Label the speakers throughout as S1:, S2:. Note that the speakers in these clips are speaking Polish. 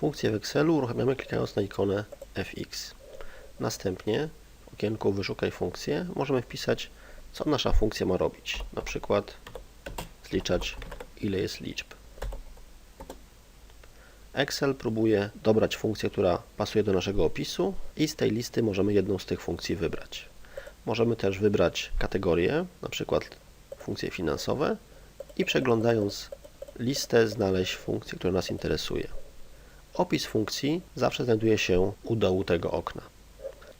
S1: Funkcję w Excelu uruchamiamy klikając na ikonę fx. Następnie w okienku Wyszukaj funkcję możemy wpisać, co nasza funkcja ma robić. Na przykład zliczać, ile jest liczb. Excel próbuje dobrać funkcję, która pasuje do naszego opisu i z tej listy możemy jedną z tych funkcji wybrać. Możemy też wybrać kategorie, na przykład funkcje finansowe i przeglądając listę znaleźć funkcję, która nas interesuje. Opis funkcji zawsze znajduje się u dołu tego okna.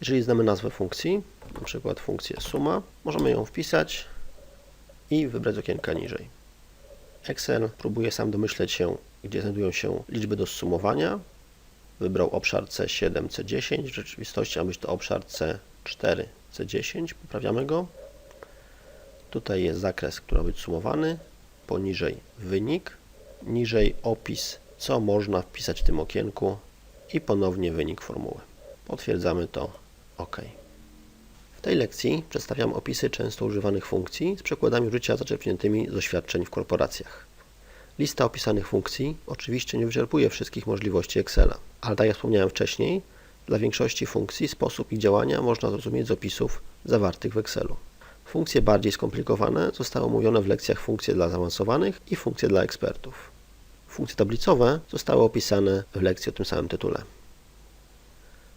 S1: Jeżeli znamy nazwę funkcji, na przykład funkcję suma, możemy ją wpisać i wybrać okienka niżej. Excel próbuje sam domyśleć się, gdzie znajdują się liczby do zsumowania. Wybrał obszar C7, C10. W rzeczywistości ma być to obszar C4, C10. Poprawiamy go. Tutaj jest zakres, który ma być sumowany. Poniżej wynik. Niżej opis, co można wpisać w tym okienku. I ponownie wynik formuły. Potwierdzamy to OK. W tej lekcji przedstawiam opisy często używanych funkcji z przykładami użycia zaczerpniętymi z doświadczeń w korporacjach. Lista opisanych funkcji oczywiście nie wyczerpuje wszystkich możliwości Excela, ale tak jak wspomniałem wcześniej, dla większości funkcji sposób ich działania można zrozumieć z opisów zawartych w Excelu. Funkcje bardziej skomplikowane zostały omówione w lekcjach funkcje dla zaawansowanych i funkcje dla ekspertów. Funkcje tablicowe zostały opisane w lekcji o tym samym tytule.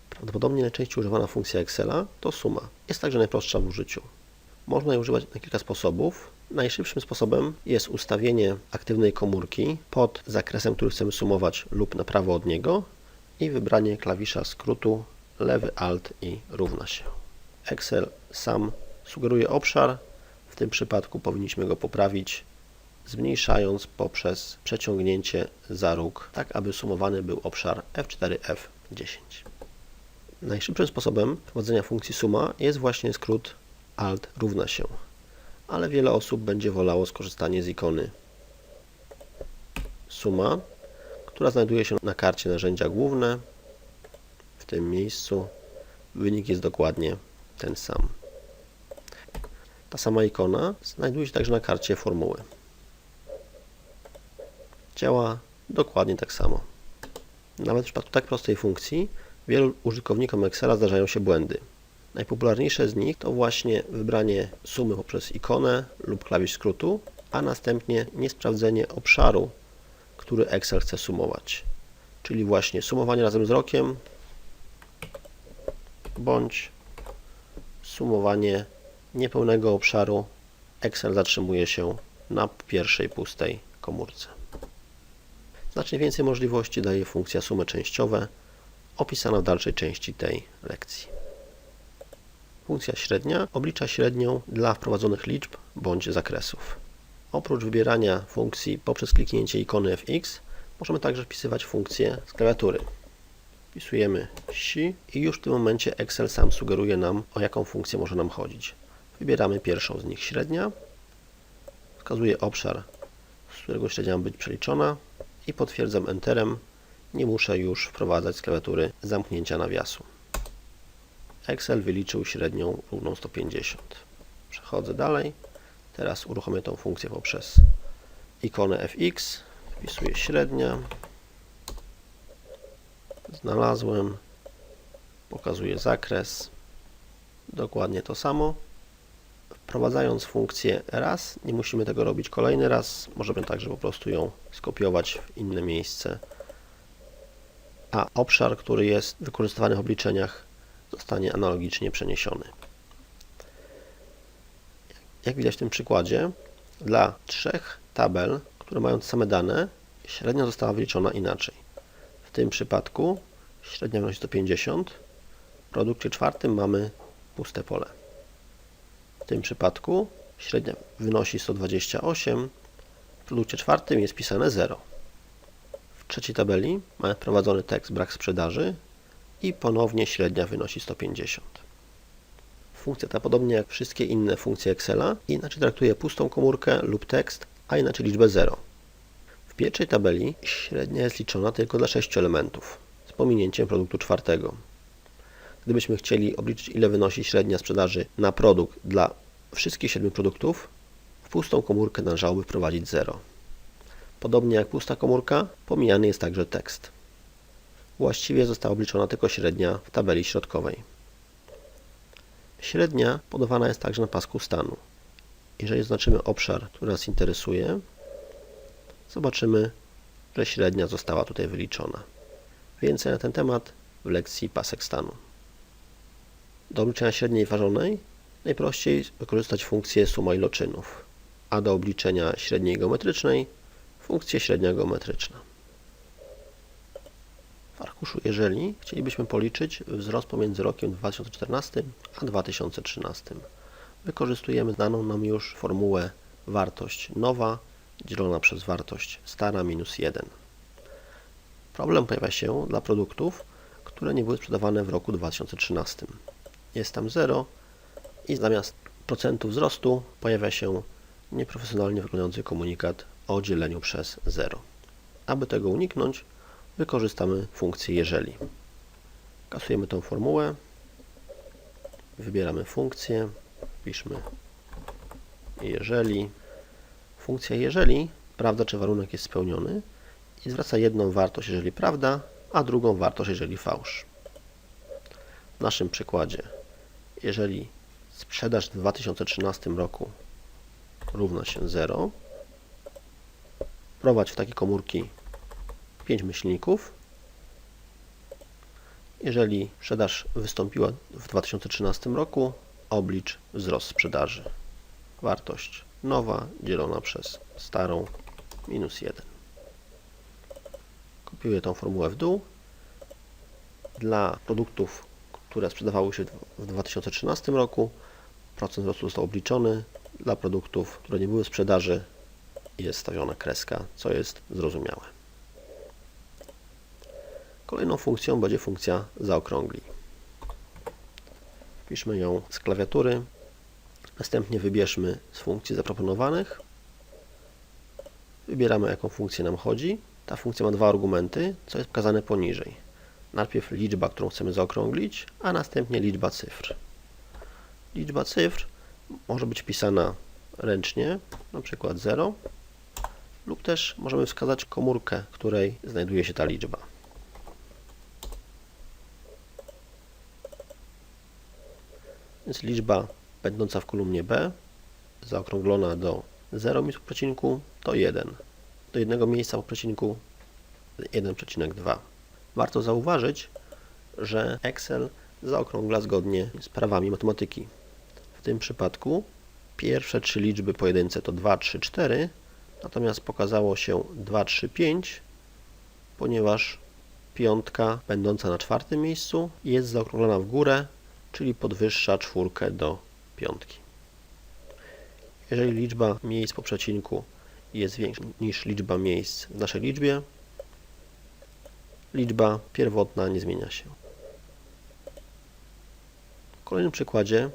S1: Prawdopodobnie najczęściej używana funkcja Excela to suma. Jest także najprostsza w użyciu. Można jej używać na kilka sposobów. Najszybszym sposobem jest ustawienie aktywnej komórki pod zakresem, który chcemy sumować lub na prawo od niego i wybranie klawisza skrótu lewy Alt i równa się. Excel sam sugeruje obszar. W tym przypadku powinniśmy go poprawić zmniejszając poprzez przeciągnięcie za róg, tak aby sumowany był obszar F4, F10. Najszybszym sposobem wprowadzenia funkcji suma jest właśnie skrót Alt równa się, ale wiele osób będzie wolało skorzystanie z ikony suma, która znajduje się na karcie narzędzia główne. W tym miejscu wynik jest dokładnie ten sam. Ta sama ikona znajduje się także na karcie formuły. Działa dokładnie tak samo. Nawet w przypadku tak prostej funkcji wielu użytkownikom Excela zdarzają się błędy. Najpopularniejsze z nich to właśnie wybranie sumy poprzez ikonę lub klawisz skrótu, a następnie niesprawdzenie obszaru, który Excel chce sumować. Czyli właśnie sumowanie razem z rokiem bądź sumowanie niepełnego obszaru. Excel zatrzymuje się na pierwszej pustej komórce. Znacznie więcej możliwości daje funkcja sumy częściowe, opisana w dalszej części tej lekcji. Funkcja średnia oblicza średnią dla wprowadzonych liczb bądź zakresów. Oprócz wybierania funkcji poprzez kliknięcie ikony fx, możemy także wpisywać funkcje z klawiatury. Wpisujemy si i już w tym momencie Excel sam sugeruje nam, o jaką funkcję może nam chodzić. Wybieramy pierwszą z nich średnia, wskazuje obszar, z którego średnia ma być przeliczona i potwierdzam Enterem. Nie muszę już wprowadzać z klawiatury zamknięcia nawiasu. Excel wyliczył średnią równą 150. Przechodzę dalej. Teraz uruchomię tą funkcję poprzez ikonę fx. Wpisuję średnia. Znalazłem. Pokazuję zakres. Dokładnie to samo. Wprowadzając funkcję raz, nie musimy tego robić kolejny raz. Możemy także po prostu ją skopiować w inne miejsce. A obszar, który jest wykorzystywany w obliczeniach, zostanie analogicznie przeniesiony. Jak widać w tym przykładzie, dla trzech tabel, które mają same dane, średnia została wyliczona inaczej. W tym przypadku średnia wynosi 150, w produkcie czwartym mamy puste pole. W tym przypadku średnia wynosi 128, w produkcie czwartym jest pisane 0. W trzeciej tabeli mamy wprowadzony tekst brak sprzedaży i ponownie średnia wynosi 150. Funkcja ta, podobnie jak wszystkie inne funkcje Excela, inaczej traktuje pustą komórkę lub tekst, a inaczej liczbę 0. W pierwszej tabeli średnia jest liczona tylko dla 6 elementów, z pominięciem produktu czwartego. Gdybyśmy chcieli obliczyć, ile wynosi średnia sprzedaży na produkt dla wszystkich 7 produktów, w pustą komórkę należałoby wprowadzić 0. Podobnie jak pusta komórka, pomijany jest także tekst. Właściwie została obliczona tylko średnia w tabeli środkowej. Średnia podawana jest także na pasku stanu. Jeżeli oznaczymy obszar, który nas interesuje, zobaczymy, że średnia została tutaj wyliczona. Więcej na ten temat w lekcji pasek stanu. Do obliczenia średniej ważonej najprościej wykorzystać funkcję suma iloczynów, a do obliczenia średniej geometrycznej funkcję średnia geometryczna. W arkuszu jeżeli chcielibyśmy policzyć wzrost pomiędzy rokiem 2014 a 2013, wykorzystujemy znaną nam już formułę wartość nowa dzielona przez wartość stara minus 1. Problem pojawia się dla produktów, które nie były sprzedawane w roku 2013. Jest tam 0 i zamiast procentu wzrostu pojawia się nieprofesjonalnie wyglądający komunikat o dzieleniu przez 0. Aby tego uniknąć, wykorzystamy funkcję jeżeli. Kasujemy tą formułę, wybieramy funkcję, piszmy jeżeli. Funkcja jeżeli sprawdza, czy warunek jest spełniony i zwraca jedną wartość, jeżeli prawda, a drugą wartość, jeżeli fałsz. W naszym przykładzie, jeżeli sprzedaż w 2013 roku równa się 0, prowadź w takie komórki 5 myślników. Jeżeli sprzedaż wystąpiła w 2013 roku, oblicz wzrost sprzedaży. Wartość nowa dzielona przez starą minus 1. Kopiuję tą formułę w dół. Dla produktów, które sprzedawały się w 2013 roku, procent wzrostu został obliczony. Dla produktów, które nie były w sprzedaży, jest stawiona kreska, co jest zrozumiałe. Kolejną funkcją będzie funkcja zaokrąglij. Wpiszmy ją z klawiatury. Następnie wybierzmy z funkcji zaproponowanych. Wybieramy, jaką funkcję nam chodzi. Ta funkcja ma dwa argumenty, co jest pokazane poniżej. Najpierw liczba, którą chcemy zaokrąglić, a następnie liczba cyfr. Liczba cyfr może być pisana ręcznie, na przykład 0, lub też możemy wskazać komórkę, w której znajduje się ta liczba. Więc liczba będąca w kolumnie B, zaokrąglona do 0 miejsc po przecinku, to 1. Do jednego miejsca po przecinku 1,2. Warto zauważyć, że Excel zaokrągla zgodnie z prawami matematyki. W tym przypadku pierwsze trzy liczby pojedyncze to 2, 3, 4, natomiast pokazało się 2, 3, 5, ponieważ piątka będąca na czwartym miejscu jest zaokrąglona w górę, czyli podwyższa czwórkę do piątki. Jeżeli liczba miejsc po przecinku jest większa niż liczba miejsc w naszej liczbie, liczba pierwotna nie zmienia się. W kolejnym przykładzie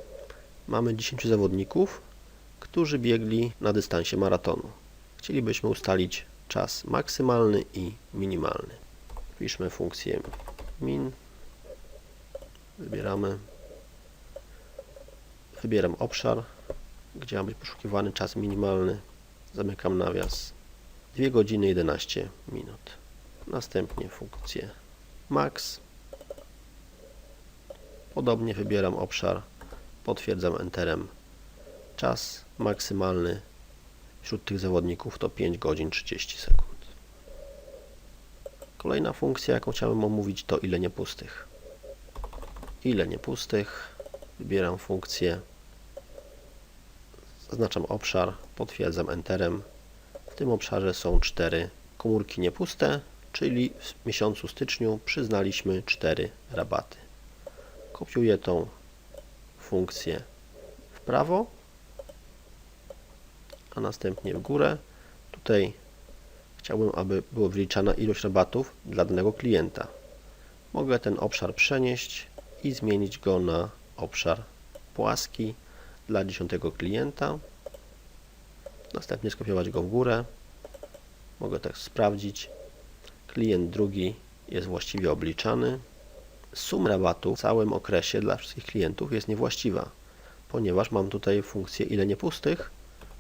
S1: mamy 10 zawodników, którzy biegli na dystansie maratonu. Chcielibyśmy ustalić czas maksymalny i minimalny. Wpiszmy funkcję min. Wybieramy. Wybieram obszar, gdzie ma być poszukiwany czas minimalny. Zamykam nawias. 2 godziny 11 minut. Następnie funkcję max. Podobnie wybieram obszar, potwierdzam enterem. Czas maksymalny wśród tych zawodników to 5 godzin 30 sekund. Kolejna funkcja, jaką chciałem omówić, to ile niepustych. Ile niepustych. Wybieram funkcję. Zaznaczam obszar, potwierdzam enterem. W tym obszarze są 4 komórki niepuste, czyli w miesiącu styczniu przyznaliśmy 4 rabaty. Kopiuję tą funkcję w prawo, a następnie w górę. Tutaj chciałbym, aby była wyliczana ilość rabatów dla danego klienta. Mogę ten obszar przenieść i zmienić go na obszar płaski dla 10 klienta. Następnie skopiować go w górę. Mogę tak sprawdzić. Klient drugi jest właściwie obliczany. Suma rabatu w całym okresie dla wszystkich klientów jest niewłaściwa, ponieważ mam tutaj funkcję ile niepustych,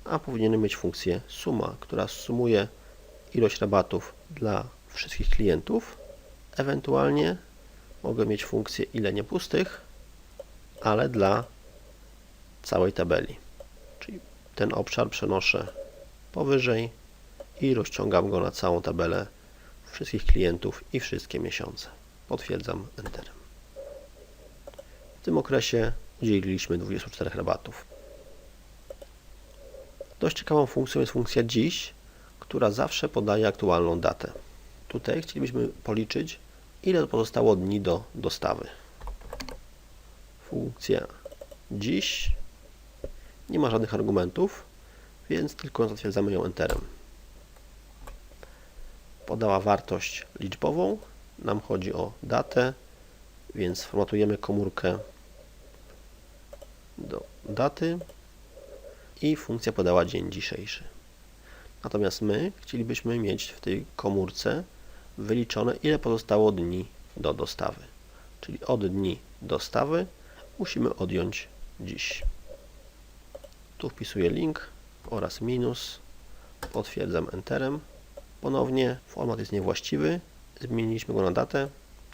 S1: a powinienem mieć funkcję suma, która sumuje ilość rabatów dla wszystkich klientów Ewentualnie mogę mieć funkcję ile niepustych, ale dla całej tabeli. Czyli ten obszar przenoszę powyżej i rozciągam go na całą tabelę wszystkich klientów i wszystkie miesiące. Potwierdzam Enterem. W tym okresie udzieliliśmy 24 rabatów. Dość ciekawą funkcją jest funkcja dziś, która zawsze podaje aktualną datę. Tutaj chcielibyśmy policzyć, ile pozostało dni do dostawy. Funkcja dziś nie ma żadnych argumentów, więc tylko zatwierdzamy ją Enterem. Podała wartość liczbową, nam chodzi o datę, więc formatujemy komórkę do daty i funkcja podała dzień dzisiejszy. Natomiast my chcielibyśmy mieć w tej komórce wyliczone, ile pozostało dni do dostawy. Czyli od dni dostawy musimy odjąć dziś. Tu wpisuję link oraz minus, potwierdzam Enterem. Ponownie format jest niewłaściwy, zmieniliśmy go na datę,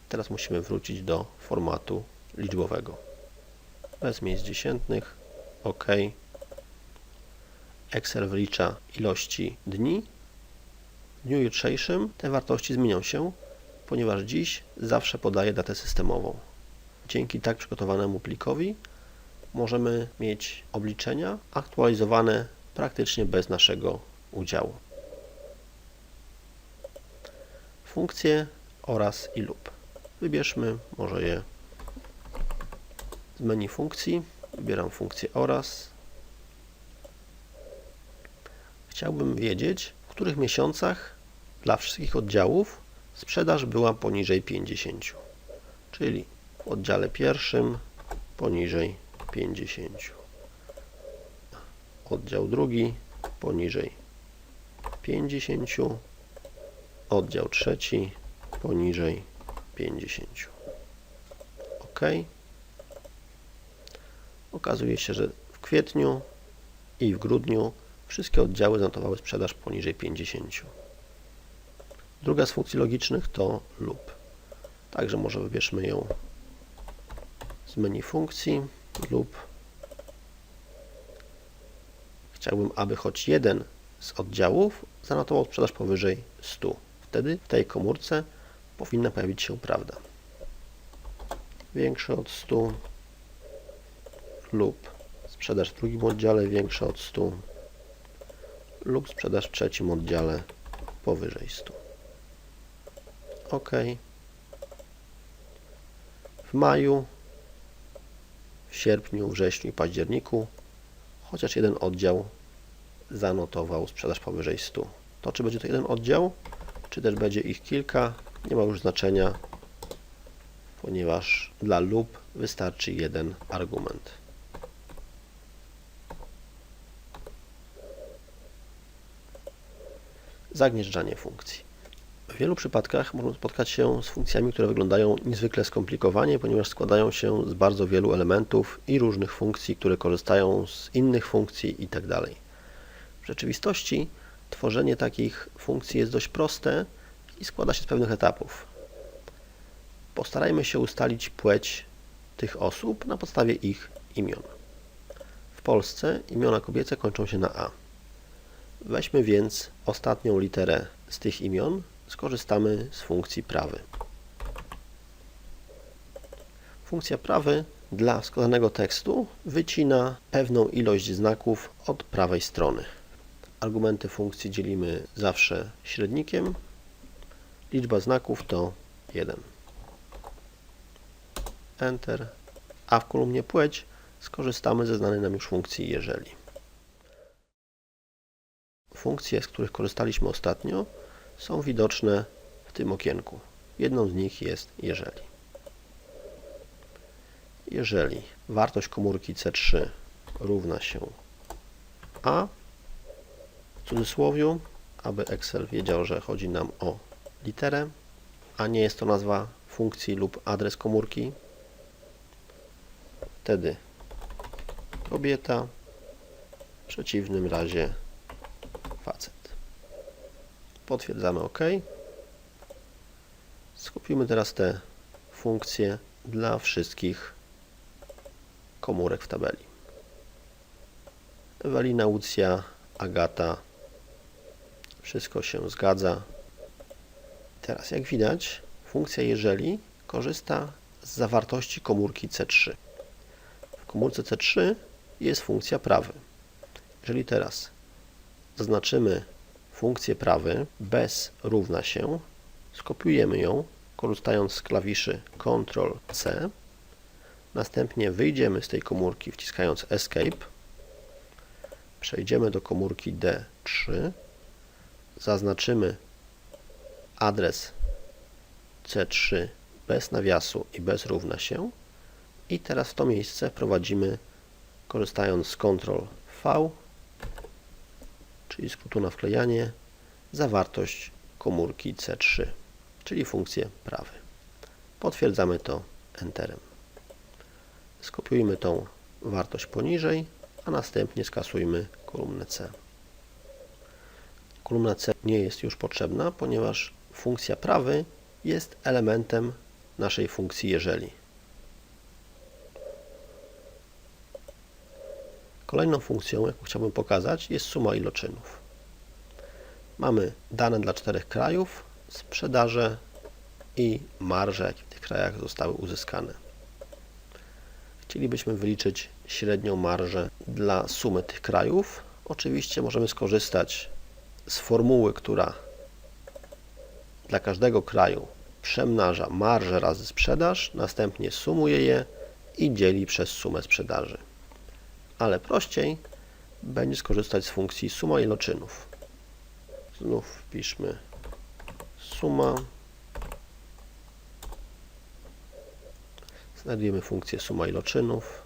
S1: teraz musimy wrócić do formatu liczbowego. Bez miejsc dziesiętnych, OK. Excel wlicza ilości dni. W dniu jutrzejszym te wartości zmienią się, ponieważ dziś zawsze podaje datę systemową. Dzięki tak przygotowanemu plikowi możemy mieć obliczenia aktualizowane praktycznie bez naszego udziału. Funkcje oraz i lub. Wybierzmy może je z menu funkcji. Wybieram funkcję oraz. Chciałbym wiedzieć, w których miesiącach dla wszystkich oddziałów sprzedaż była poniżej 50. Czyli w oddziale pierwszym poniżej 50. Oddział drugi poniżej 50. Oddział trzeci poniżej 50. OK. Okazuje się, że w kwietniu i w grudniu wszystkie oddziały zanotowały sprzedaż poniżej 50. Druga z funkcji logicznych to lub. Także może wybierzmy ją z menu funkcji lub chciałbym, aby choć jeden z oddziałów zanotował sprzedaż powyżej 100. Wtedy w tej komórce powinna pojawić się prawda. Większe od 100 lub sprzedaż w drugim oddziale większa od 100 lub sprzedaż w trzecim oddziale powyżej 100. OK. W maju, w sierpniu, wrześniu i październiku chociaż jeden oddział zanotował sprzedaż powyżej 100. To czy będzie to jeden oddział, czy też będzie ich kilka, nie ma już znaczenia, ponieważ dla lub wystarczy jeden argument. Zagnieżdżanie funkcji. W wielu przypadkach możemy spotkać się z funkcjami, które wyglądają niezwykle skomplikowanie, ponieważ składają się z bardzo wielu elementów i różnych funkcji, które korzystają z innych funkcji itd. W rzeczywistości tworzenie takich funkcji jest dość proste i składa się z pewnych etapów. Postarajmy się ustalić płeć tych osób na podstawie ich imion. W Polsce imiona kobiece kończą się na A. Weźmy więc ostatnią literę z tych imion, skorzystamy z funkcji prawy. Funkcja prawy dla składanego tekstu wycina pewną ilość znaków od prawej strony. Argumenty funkcji dzielimy zawsze średnikiem. Liczba znaków to 1. Enter. A w kolumnie płeć skorzystamy ze znanej nam już funkcji jeżeli. Funkcje, z których korzystaliśmy ostatnio, są widoczne w tym okienku. Jedną z nich jest jeżeli. Jeżeli wartość komórki C3 równa się A, w cudzysłowiu, aby Excel wiedział, że chodzi nam o literę, a nie jest to nazwa funkcji lub adres komórki, wtedy kobieta, w przeciwnym razie facet. Potwierdzamy OK. Skopiujmy teraz te funkcje dla wszystkich komórek w tabeli. Ewelina, Łucja, Agata. Wszystko się zgadza. Teraz, jak widać, funkcja jeżeli korzysta z zawartości komórki C3. W komórce C3 jest funkcja prawy. Jeżeli teraz zaznaczymy funkcję prawy bez równa się, skopiujemy ją, korzystając z klawiszy Ctrl-C, następnie wyjdziemy z tej komórki wciskając Escape, przejdziemy do komórki D3, zaznaczymy adres C3 bez nawiasu i bez równa się i teraz w to miejsce wprowadzimy korzystając z Ctrl V, czyli skrótu na wklejanie, zawartość komórki C3, czyli funkcję prawy. Potwierdzamy to Enterem. Skopiujmy tą wartość poniżej, a następnie skasujmy kolumnę C. Kolumna C nie jest już potrzebna, ponieważ funkcja prawy jest elementem naszej funkcji jeżeli. Kolejną funkcją, jaką chciałbym pokazać, jest suma iloczynów. Mamy dane dla czterech krajów, sprzedaże i marże, jakie w tych krajach zostały uzyskane. Chcielibyśmy wyliczyć średnią marżę dla sumy tych krajów. Oczywiście możemy skorzystać z formuły, która dla każdego kraju przemnaża marżę razy sprzedaż, następnie sumuje je i dzieli przez sumę sprzedaży. Ale prościej będzie skorzystać z funkcji suma iloczynów. Znów wpiszmy suma. Znajdujemy funkcję suma iloczynów.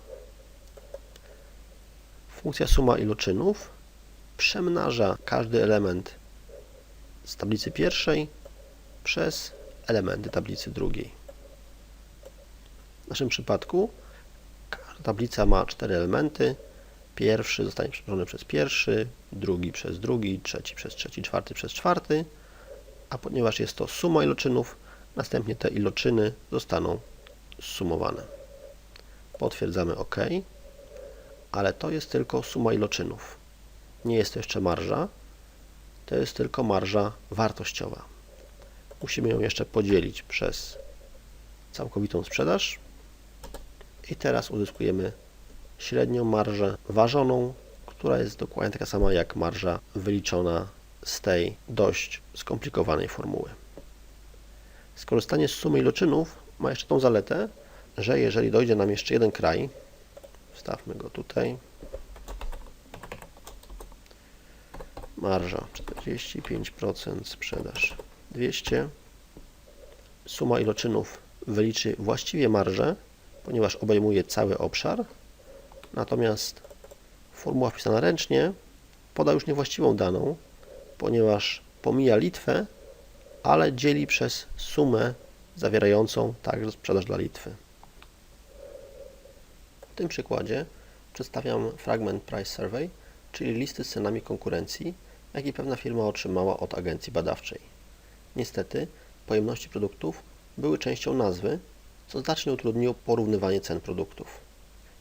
S1: Funkcja suma iloczynów przemnaża każdy element z tablicy pierwszej przez elementy tablicy drugiej. W naszym przypadku tablica ma cztery elementy. Pierwszy zostanie przemnożony przez pierwszy, drugi przez drugi, trzeci przez trzeci, czwarty przez czwarty, a ponieważ jest to suma iloczynów, następnie te iloczyny zostaną zsumowane. Potwierdzamy OK, ale to jest tylko suma iloczynów. Nie jest to jeszcze marża, to jest tylko marża wartościowa. Musimy ją jeszcze podzielić przez całkowitą sprzedaż i teraz uzyskujemy średnią marżę ważoną, która jest dokładnie taka sama jak marża wyliczona z tej dość skomplikowanej formuły. Skorzystanie z sumy iloczynów ma jeszcze tą zaletę, że jeżeli dojdzie nam jeszcze jeden kraj, wstawmy go tutaj, marża 45%, sprzedaż. 200, suma iloczynów wyliczy właściwie marżę, ponieważ obejmuje cały obszar, natomiast formuła wpisana ręcznie poda już niewłaściwą daną, ponieważ pomija Litwę, ale dzieli przez sumę zawierającą także sprzedaż dla Litwy. W tym przykładzie przedstawiam fragment Price Survey, czyli listy z cenami konkurencji, jaki pewna firma otrzymała od agencji badawczej. Niestety, pojemności produktów były częścią nazwy, co znacznie utrudniło porównywanie cen produktów.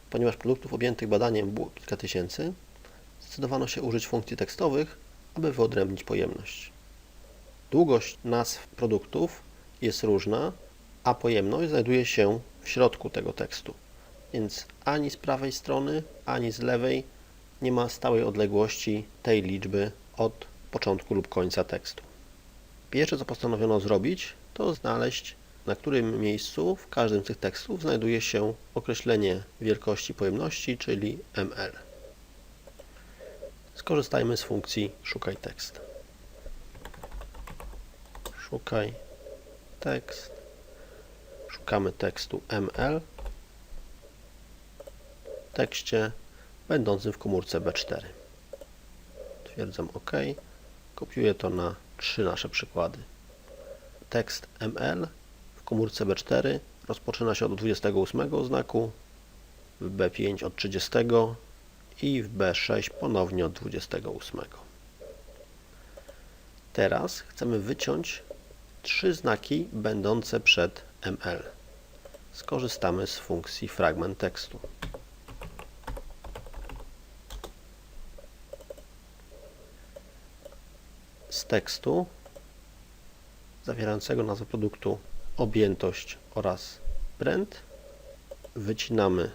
S1: Ponieważ produktów objętych badaniem było kilka tysięcy, zdecydowano się użyć funkcji tekstowych, aby wyodrębnić pojemność. Długość nazw produktów jest różna, a pojemność znajduje się w środku tego tekstu. Więc ani z prawej strony, ani z lewej nie ma stałej odległości tej liczby od początku lub końca tekstu. Pierwsze, co postanowiono zrobić, to znaleźć, na którym miejscu w każdym z tych tekstów znajduje się określenie wielkości pojemności, czyli ml. Skorzystajmy z funkcji szukaj tekst. Szukaj tekst. Szukamy tekstu ml w tekście będącym w komórce B4. Twierdzam OK. Kopiuję to na trzy nasze przykłady. Tekst ML w komórce B4 rozpoczyna się od 28 znaku, w B5 od 30 i w B6 ponownie od 28. Teraz chcemy wyciąć trzy znaki będące przed ml. Skorzystamy z funkcji fragment tekstu. Z tekstu zawierającego nazwę produktu objętość oraz brand wycinamy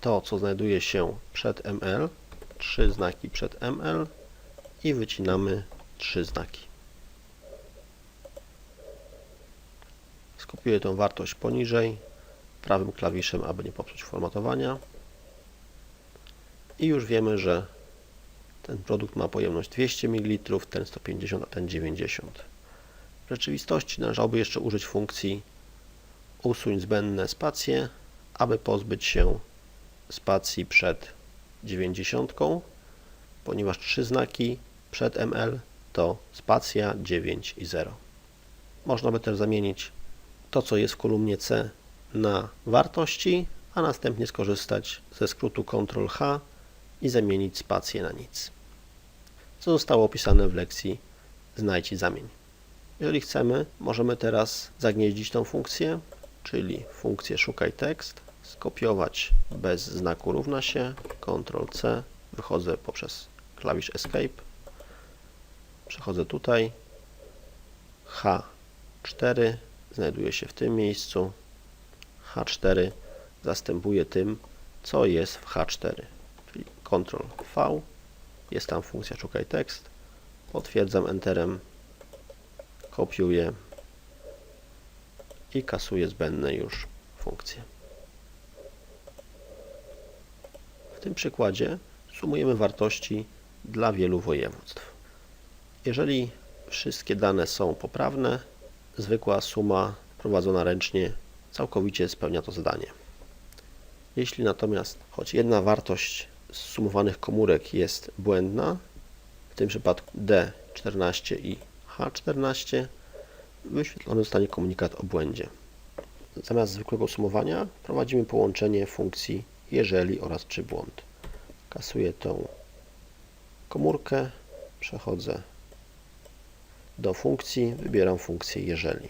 S1: to, co znajduje się przed ml, trzy znaki przed ml i wycinamy trzy znaki. Skopiuję tę wartość poniżej prawym klawiszem, aby nie popsuć formatowania. I już wiemy, że ten produkt ma pojemność 200 ml, ten 150, a ten 90. W rzeczywistości należałoby jeszcze użyć funkcji usuń zbędne spacje, aby pozbyć się spacji przed 90, ponieważ trzy znaki przed ml to spacja 9 i 0. Można by też zamienić to, co jest w kolumnie C na wartości, a następnie skorzystać ze skrótu Ctrl-H i zamienić spację na nic. Co zostało opisane w lekcji znajdź i zamień. Jeżeli chcemy, możemy teraz zagnieździć tą funkcję, czyli funkcję szukaj tekst, skopiować bez znaku równa się, Ctrl-C, wychodzę poprzez klawisz Escape, przechodzę tutaj, H4 znajduje się w tym miejscu, H4 zastępuje tym, co jest w H4, czyli Ctrl-V, jest tam funkcja szukaj tekst, potwierdzam Enterem, kopiuję i kasuję zbędne już funkcje. W tym przykładzie sumujemy wartości dla wielu województw. Jeżeli wszystkie dane są poprawne, zwykła suma prowadzona ręcznie całkowicie spełnia to zadanie. Jeśli natomiast choć jedna wartość sumowanych komórek jest błędna, w tym przypadku D14 i H14, wyświetlony zostanie komunikat o błędzie. Zamiast zwykłego sumowania prowadzimy połączenie funkcji jeżeli oraz czy błąd. Kasuję tą komórkę, przechodzę do funkcji, wybieram funkcję jeżeli.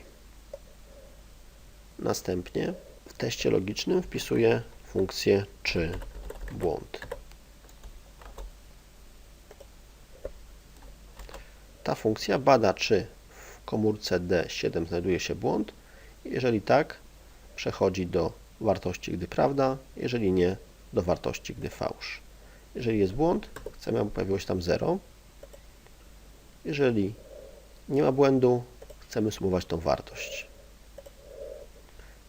S1: Następnie w teście logicznym wpisuję funkcję czy błąd. Ta funkcja bada, czy w komórce D7 znajduje się błąd. Jeżeli tak, przechodzi do wartości, gdy prawda, jeżeli nie, do wartości, gdy fałsz. Jeżeli jest błąd, chcemy, aby pojawiło się tam 0. Jeżeli nie ma błędu, chcemy sumować tą wartość.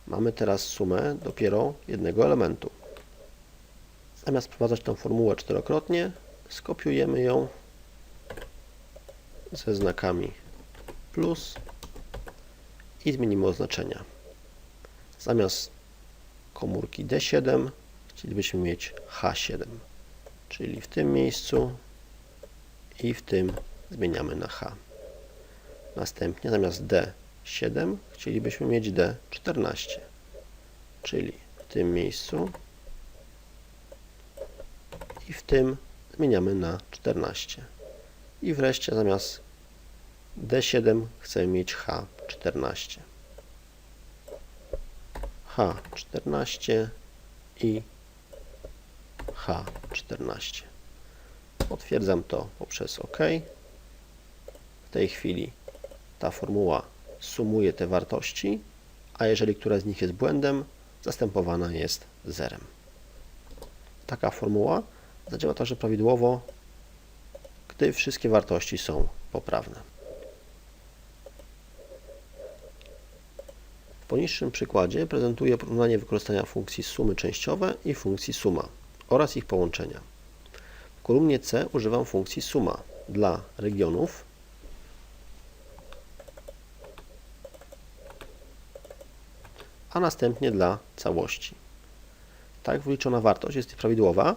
S1: Mamy teraz sumę dopiero jednego elementu. Zamiast wprowadzać tę formułę czterokrotnie, skopiujemy ją ze znakami plus i zmienimy oznaczenia. Zamiast komórki D7 chcielibyśmy mieć H7, czyli w tym miejscu i w tym zmieniamy na H. Następnie zamiast D7 chcielibyśmy mieć D14, czyli w tym miejscu i w tym zmieniamy na 14. I wreszcie zamiast D7 chcemy mieć H14. H14 i H14. Potwierdzam to poprzez OK. W tej chwili ta formuła sumuje te wartości, a jeżeli któraś z nich jest błędem, zastępowana jest zerem. Taka formuła zadziała także prawidłowo, gdy wszystkie wartości są poprawne. W poniższym przykładzie prezentuję porównanie wykorzystania funkcji sumy częściowe i funkcji suma oraz ich połączenia. W kolumnie C używam funkcji suma dla regionów a następnie dla całości. Tak wyliczona wartość jest prawidłowa,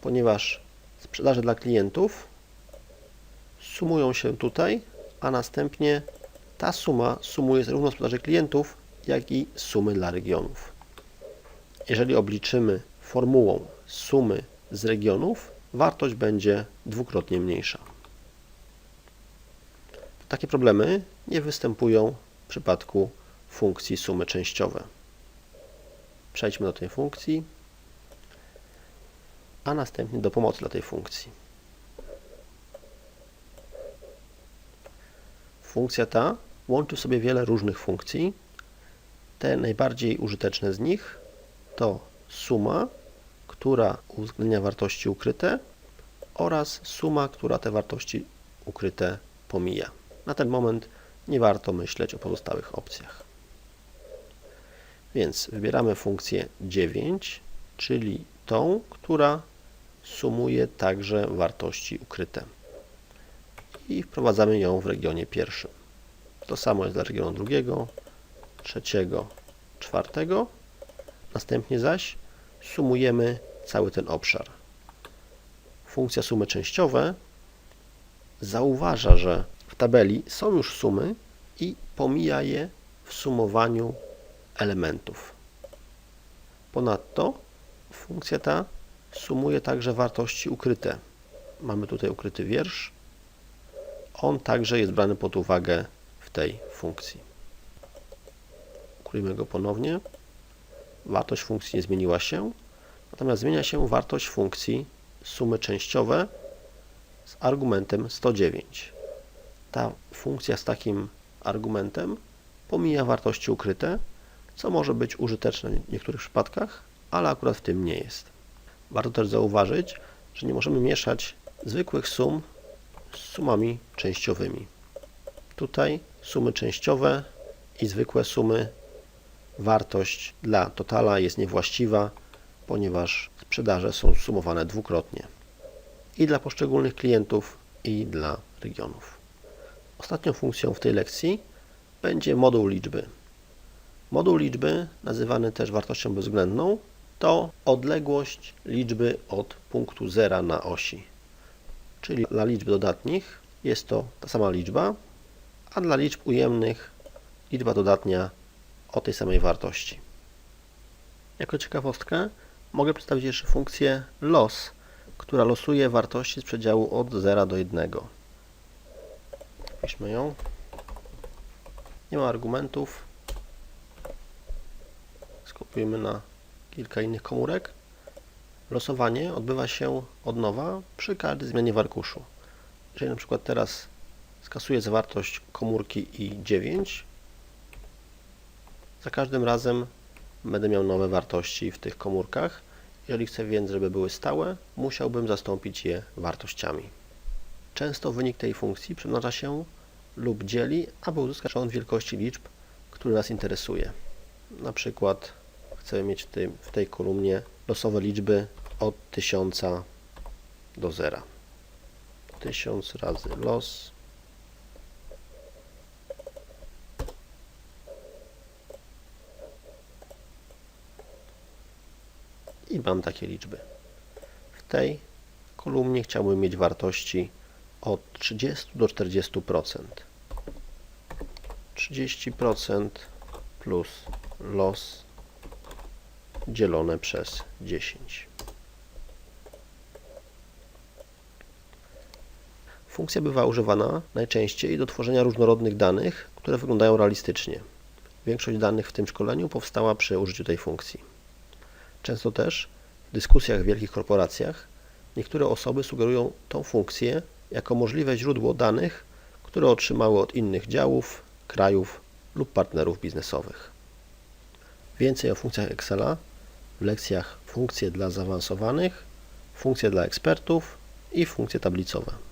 S1: ponieważ sprzedaże dla klientów sumują się tutaj, a następnie ta suma sumuje zarówno sprzedaży klientów, jak i sumy dla regionów. Jeżeli obliczymy formułą sumy z regionów, wartość będzie dwukrotnie mniejsza. Takie problemy nie występują w przypadku funkcji sumy częściowe. Przejdźmy do tej funkcji, a następnie do pomocy dla tej funkcji. Funkcja ta łączy w sobie wiele różnych funkcji. Te najbardziej użyteczne z nich to suma, która uwzględnia wartości ukryte oraz suma, która te wartości ukryte pomija. Na ten moment nie warto myśleć o pozostałych opcjach. Więc wybieramy funkcję 9, czyli tą, która sumuje także wartości ukryte. I wprowadzamy ją w regionie pierwszym. To samo jest dla regionu drugiego, trzeciego, czwartego. Następnie zaś sumujemy cały ten obszar. Funkcja sumy częściowe zauważa, że w tabeli są już sumy i pomija je w sumowaniu elementów. Ponadto funkcja ta sumuje także wartości ukryte. Mamy tutaj ukryty wiersz. On także jest brany pod uwagę w tej funkcji. Ukryjmy go ponownie. Wartość funkcji nie zmieniła się, natomiast zmienia się wartość funkcji sumy częściowe z argumentem 109. Ta funkcja z takim argumentem pomija wartości ukryte, co może być użyteczne w niektórych przypadkach, ale akurat w tym nie jest. Warto też zauważyć, że nie możemy mieszać zwykłych sum sumami częściowymi. Tutaj sumy częściowe i zwykłe sumy, wartość dla totala jest niewłaściwa, ponieważ sprzedaże są sumowane dwukrotnie i dla poszczególnych klientów, i dla regionów. Ostatnią funkcją w tej lekcji będzie moduł liczby. Moduł liczby, nazywany też wartością bezwzględną, to odległość liczby od punktu zera na osi. Czyli dla liczb dodatnich jest to ta sama liczba, a dla liczb ujemnych liczba dodatnia o tej samej wartości. Jako ciekawostkę mogę przedstawić jeszcze funkcję los, która losuje wartości z przedziału od 0 do 1. Piszmy ją. Nie ma argumentów. Skopiujemy na kilka innych komórek. Losowanie odbywa się od nowa przy każdej zmianie w arkuszu. Jeżeli na przykład teraz skasuję zawartość komórki i9, za każdym razem będę miał nowe wartości w tych komórkach. Jeżeli chcę więc, żeby były stałe, musiałbym zastąpić je wartościami. Często wynik tej funkcji przemnaża się lub dzieli, aby uzyskać on wielkości liczb, które nas interesuje. Na przykład chcemy mieć w tej, w tej kolumnie losowe liczby od 1000 do 0. 1000 razy los i mam takie liczby. W tej kolumnie chciałbym mieć wartości od 30 do 40%. 30% plus los dzielone przez 10. Funkcja bywa używana najczęściej do tworzenia różnorodnych danych, które wyglądają realistycznie. Większość danych w tym szkoleniu powstała przy użyciu tej funkcji. Często też w dyskusjach w wielkich korporacjach niektóre osoby sugerują tą funkcję jako możliwe źródło danych, które otrzymały od innych działów, krajów lub partnerów biznesowych. Więcej o funkcjach Excela w lekcjach funkcje dla zaawansowanych, funkcje dla ekspertów i funkcje tablicowe.